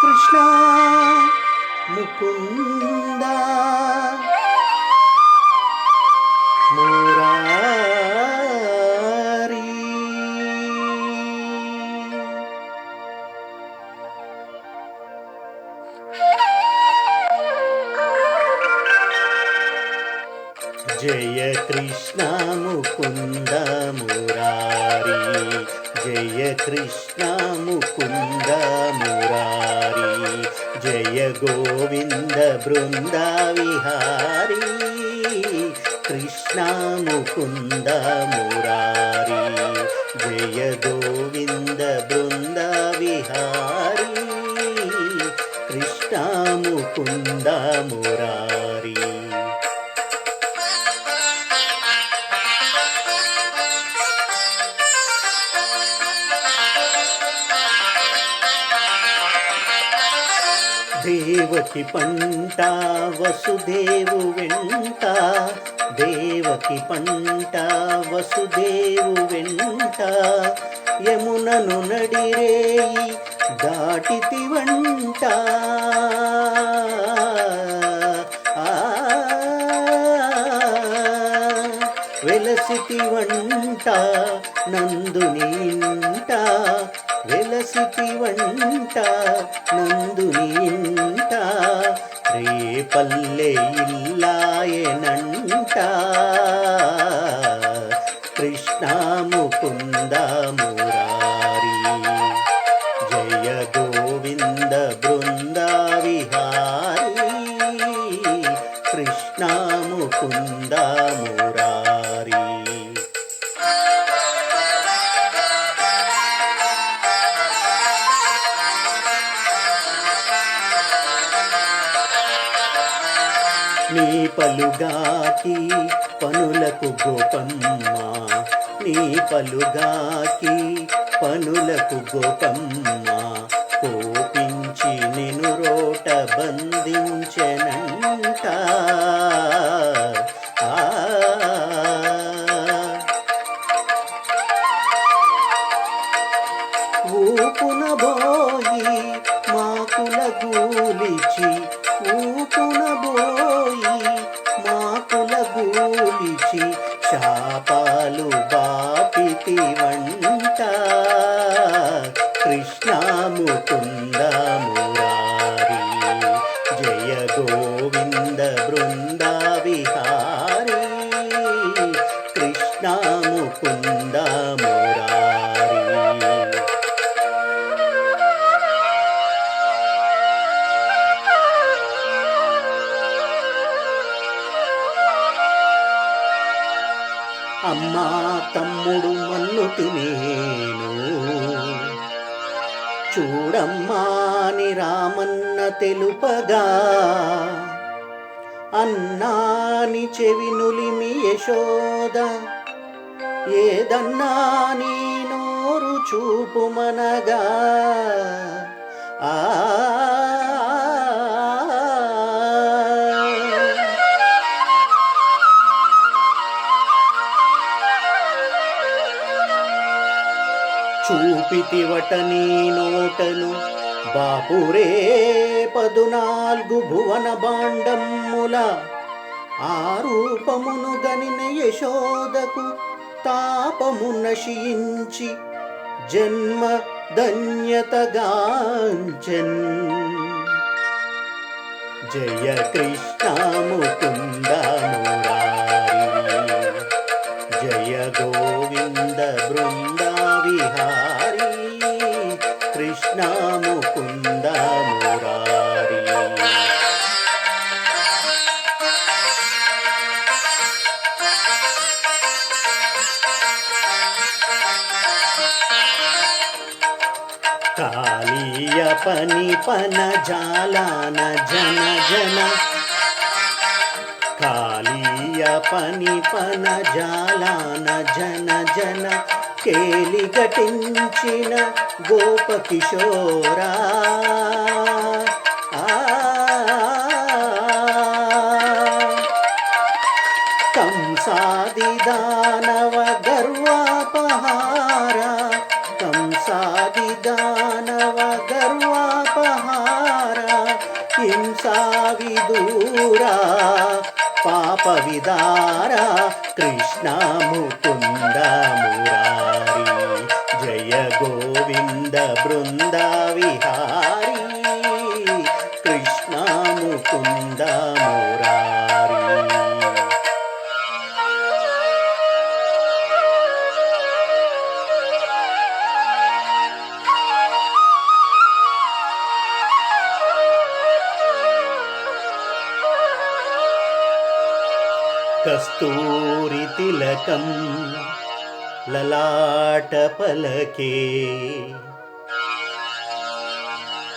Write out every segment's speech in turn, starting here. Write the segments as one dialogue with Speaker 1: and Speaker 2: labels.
Speaker 1: కృష్ణ ముకుందా. జయ కృష్ణ ముకుంద మురారి జయ కృష్ణ ముకుంద మురారి జయ గోవింద బృంద విహారీ కృష్ణ ముకుంద మురారి జయ గోవింద బృంద విహారీ కృష్ణ దేవకి పంట వసుదేవు వెంట. దేవకి పంట వసుదేవు వెంట. యమునను నడిరేయి దాటితి వంట. వెలసితి వంట నందుని వెలసితి వంట నందుని ఇంట రేపల్లె ఇల్లాయనంట. కృష్ణ ముకుంద మురారి జయ గోవింద బృంద విహారీ. కృష్ణ ముకుంద మురారి. నీ పలుగాకి పనులకు గోపమ్మ. నీ పలుగాకి పనులకు గోపమ్మ. కోపించి నేను రోట బంధించనంట. ఊపున బోయి మాకుల గూలిచి ఊపున బోయి బృంద విహారీ కృష్ణ ముకుంద మురారి అమ్మా తమ్ముడు మన్ను తినేను. చూడమ్మా అని రామన్న తెలుపగా. అన్నాని చెవి నులిమి యశోద ఏదన్నా నీ నోరు చూపుమనగా ఆ చూపితివట నీ నోటను బాపురే పదునాలుగు భువన బాండమ్ముల ఆ రూపమును గనిన యశోదకు తాపము నశించి జన్మ ధన్యతగాంచన్. జయ కృష్ణ ముకుంద జయ గోవింద బృంద విహారీ కృష్ణ ముకుంద మురారి. పని పన జాలాన జన జన. కాళీయ పని పన జాలాన జన జన. కేలి గటించిన గోప दानव गर्वापहारा हिंसा विदूरा पापविदारा कृष्णा मुकुन्द मुरारी जय गोविन्द वृन्दाविहारी కస్తూరితిలకం లలాటపలకే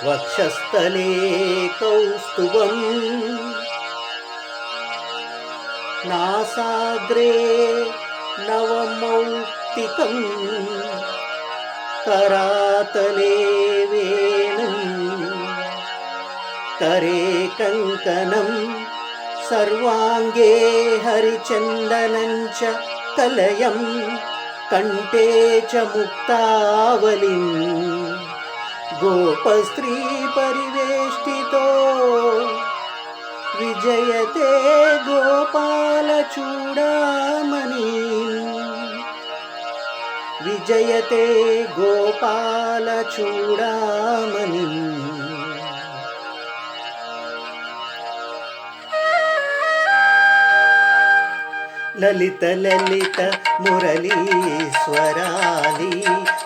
Speaker 1: వక్షస్థలే కౌస్తువం నాసాగ్రే నవమౌక్తికం కరాతలే వేణం కరే కంకణం सर्वाङ्गे हरिचन्दनञ्च कलयं कण्ठे च मुक्तावलिं गोपस्त्रीपरिवेष्टितो विजयते गोपालचूडामणि विजयते गोपालचूडामणि లలిత లలిత మురళీశ్వరాలి.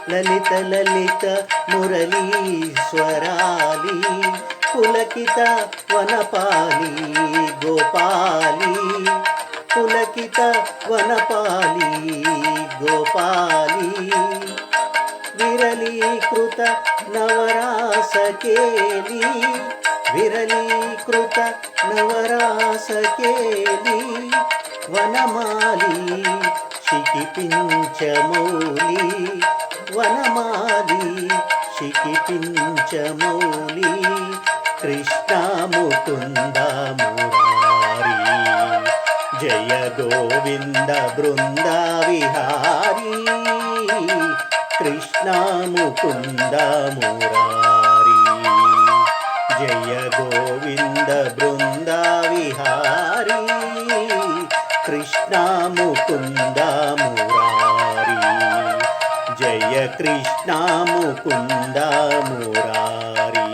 Speaker 1: లలిత లలిత మురళీశ్వరాలి. పులకిత వనపాలి గోపాలి. పులకిత వనపాలి గోపాలి. విరళీకృత నవరాసకేలి. విరళీకృత నవరాసకేలి. వనమాలి శిఖిపించమౌలి వనమాలి శిఖిపించమౌలి కృష్ణ జయ గోవింద బృంద విహారీ. కృష్ణ జయ గోవింద బృంద కృష్ణ ముకుంద మురారి జయ కృష్ణ ముకుంద మురారి